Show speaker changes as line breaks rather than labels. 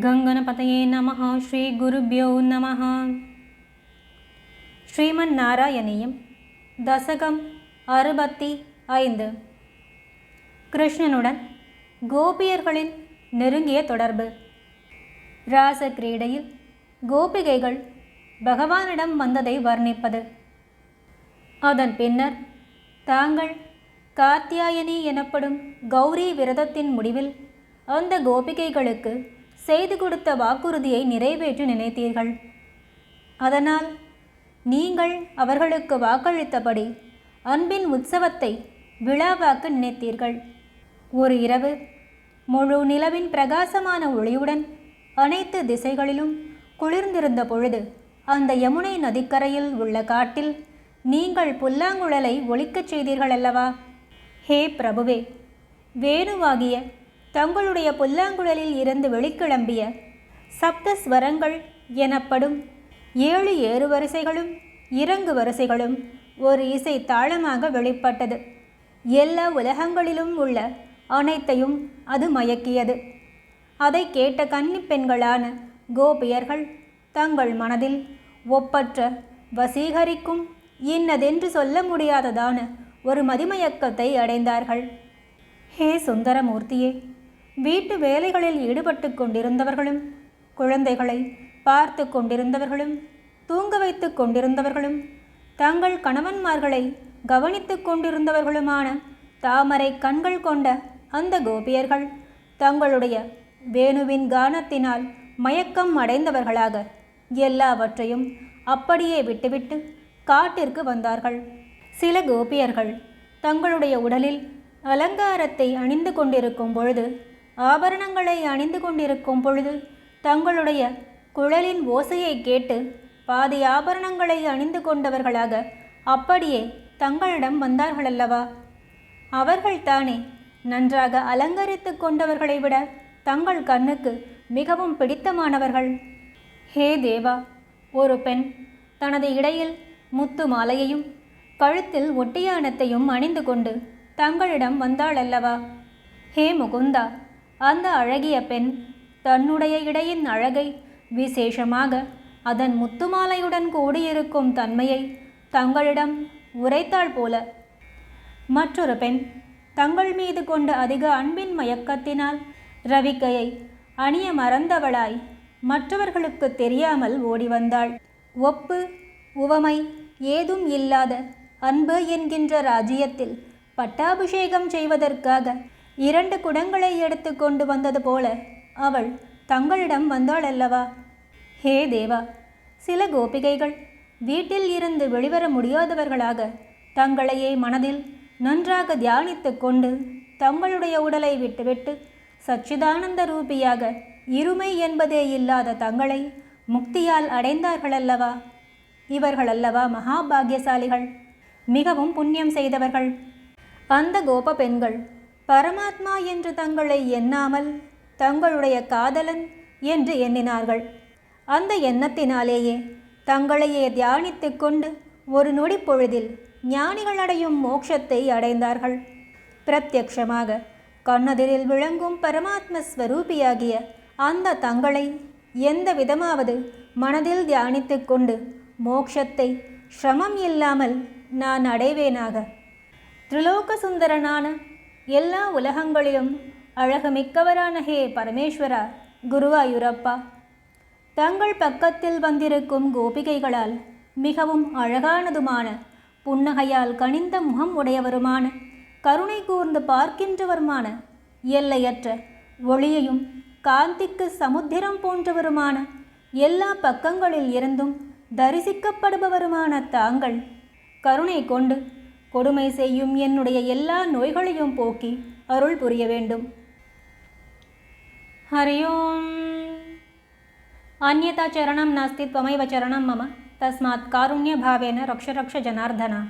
கங்கணபதையே நம ஸ்ரீ குருபியோ நம ஸ்ரீமன் நாராயணியம் தசகம் அறுபத்தி ஐந்து கிருஷ்ணனுடன் கோபியர்களின் நெருங்கிய தொடர்பு। ராச கிரீடையில் கோபிகைகள் பகவானிடம் வந்ததை வர்ணிப்பது। அதன் பின்னர் தாங்கள் காத்தியாயனி எனப்படும் கௌரி விரதத்தின் முடிவில் அந்த கோபிகைகளுக்கு செய்து கொடுத்த வாக்குறுதியை நிறைவேற்றி நினைத்தீர்கள். அதனால் நீங்கள் அவர்களுக்கு வாக்களித்தபடி அன்பின் உற்சவத்தை விழாவாக்க நினைத்தீர்கள். ஒரு இரவு முழு நிலவின் பிரகாசமான ஒளியுடன் அனைத்து திசைகளிலும் குளிர்ந்திருந்த பொழுது அந்த யமுனை நதிக்கரையில் உள்ள காட்டில் நீங்கள் புல்லாங்குழலை ஒழிக்கச் செய்தீர்கள் அல்லவா ஹே பிரபுவே வேணுவாகிய தங்களுடைய புல்லாங்குழலில் இருந்து வெளிக்கிளம்பிய சப்தஸ்வரங்கள் எனப்படும் ஏழு ஏறு வரிசைகளும் இறங்கு வரிசைகளும் ஒரு இசை தாளமாக வெளிப்பட்டது. எல்லா உலகங்களிலும் உள்ள அனைத்தையும் அது மயக்கியது. அதை கேட்ட கன்னிப்பெண்களான கோபியர்கள் தங்கள் மனதில் ஒப்பற்ற வசீகரிக்கும் இன்னதென்று சொல்ல முடியாததான ஒரு மதிமயக்கத்தை அடைந்தார்கள். ஹே சுந்தரமூர்த்தியே வீட்டு வேலைகளில் ஈடுபட்டு கொண்டிருந்தவர்களும் குழந்தைகளை பார்த்து கொண்டிருந்தவர்களும் தூங்க வைத்து கொண்டிருந்தவர்களும் தங்கள் கணவன்மார்களை கவனித்து கொண்டிருந்தவர்களுமான தாமரை கண்கள் கொண்ட அந்த கோபியர்கள் தங்களுடைய வேணுவின் கானத்தினால் மயக்கம் அடைந்தவர்களாக எல்லாவற்றையும் அப்படியே விட்டுவிட்டு காட்டிற்கு வந்தார்கள். சில கோபியர்கள் தங்களுடைய உடலில் அலங்காரத்தை அணிந்து கொண்டிருக்கும் பொழுது ஆபரணங்களை அணிந்து கொண்டிருக்கும் பொழுது தங்களுடைய குழலின் ஓசையை கேட்டு பாதி ஆபரணங்களை அணிந்து கொண்டவர்களாக அப்படியே தங்களிடம் வந்தார்களல்லவா? அவர்கள்தானே நன்றாக அலங்கரித்து கொண்டவர்களை விட தங்கள் கண்ணுக்கு மிகவும் பிடித்தமானவர்கள். ஹே தேவா ஒரு பெண் தனது இடையில் முத்து மாலையையும் கழுத்தில் ஒட்டியானத்தையும் அணிந்து கொண்டு தங்களிடம் வந்தாள் அல்லவா ஹே முகுந்தா அந்த அழகிய பெண் தன்னுடைய இடையின் அழகை விசேஷமாக அதன் முத்துமாலையுடன் கூடியிருக்கும் தன்மையை தங்களிடம் உரைத்தாள் போல. மற்றொரு பெண் தங்கள் மீது கொண்ட அதிக அன்பின் மயக்கத்தினால் ரவிக்கையை அணிய மறந்தவளாய் மற்றவர்களுக்கு தெரியாமல் ஓடி வந்தாள் ஒப்பு உவமை ஏதும் இல்லாத அன்பு என்கின்ற ராஜ்யத்தில் பட்டாபிஷேகம் செய்வதற்காக இரண்டு குடங்களை எடுத்து கொண்டு வந்தது போல அவள் தங்களிடம் வந்தாள் அல்லவா ஹே தேவா சில கோபிகைகள் வீட்டில் இருந்து வெளிவர முடியாதவர்களாக தங்களையே மனதில் நன்றாக தியானித்து கொண்டு தங்களுடைய உடலை விட்டுவிட்டு சச்சிதானந்த ரூபியாக இருமை என்பதே இல்லாத தங்களை முக்தியால் அடைந்தார்களல்லவா? இவர்களல்லவா மகாபாகியசாலிகள்? மிகவும் புண்ணியம் செய்தவர்கள். அந்த கோப பெண்கள் பரமாத்மா என்று தங்களை எண்ணாமல் தங்களுடைய காதலன் என்று எண்ணினார்கள். அந்த எண்ணத்தினாலேயே தங்களையே தியானித்து கொண்டு ஒரு நொடி பொழுதில் ஞானிகள் அடையும் மோட்சத்தை அடைந்தார்கள். பிரத்யக்ஷமாக கண்ணதிரில் விளங்கும் பரமாத்ம ஸ்வரூபியாகிய அந்த தங்களை எந்த விதமாவது மனதில் தியானித்து கொண்டு மோக்ஷத்தை சிரமம் இல்லாமல் நான் அடைவேனாக. திரிலோக சுந்தரனான எல்லா உலகங்களிலும் அழகுமிக்கவரான ஹே பரமேஸ்வரா குருவாயூரப்பா. தங்கள் பக்கத்தில் வந்திருக்கும் கோபிகைகளால் மிகவும் அழகானதுமான புன்னகையால் கனிந்த முகம் உடையவருமான கருணை கூர்ந்து பார்க்கின்றவருமான எல்லையற்ற ஒளியையும் காந்திக்கு சமுத்திரம் போன்றவருமான எல்லா பக்கங்களில் இருந்தும் தரிசிக்கப்படுபவருமான தாங்கள் கருணை கொண்டு கொடுமை செய்யும் என்னுடைய எல்லா நோய்களையும் போக்கி அருள் புரிய வேண்டும். ஹரி ஓம். அந்யதா சரணம் நாஸ்தி துவமைவ சரணம் மம. தஸ்மாத் காருண்ய பாவேன ரக்ஷ ரக்ஷ ஜனார்தனா.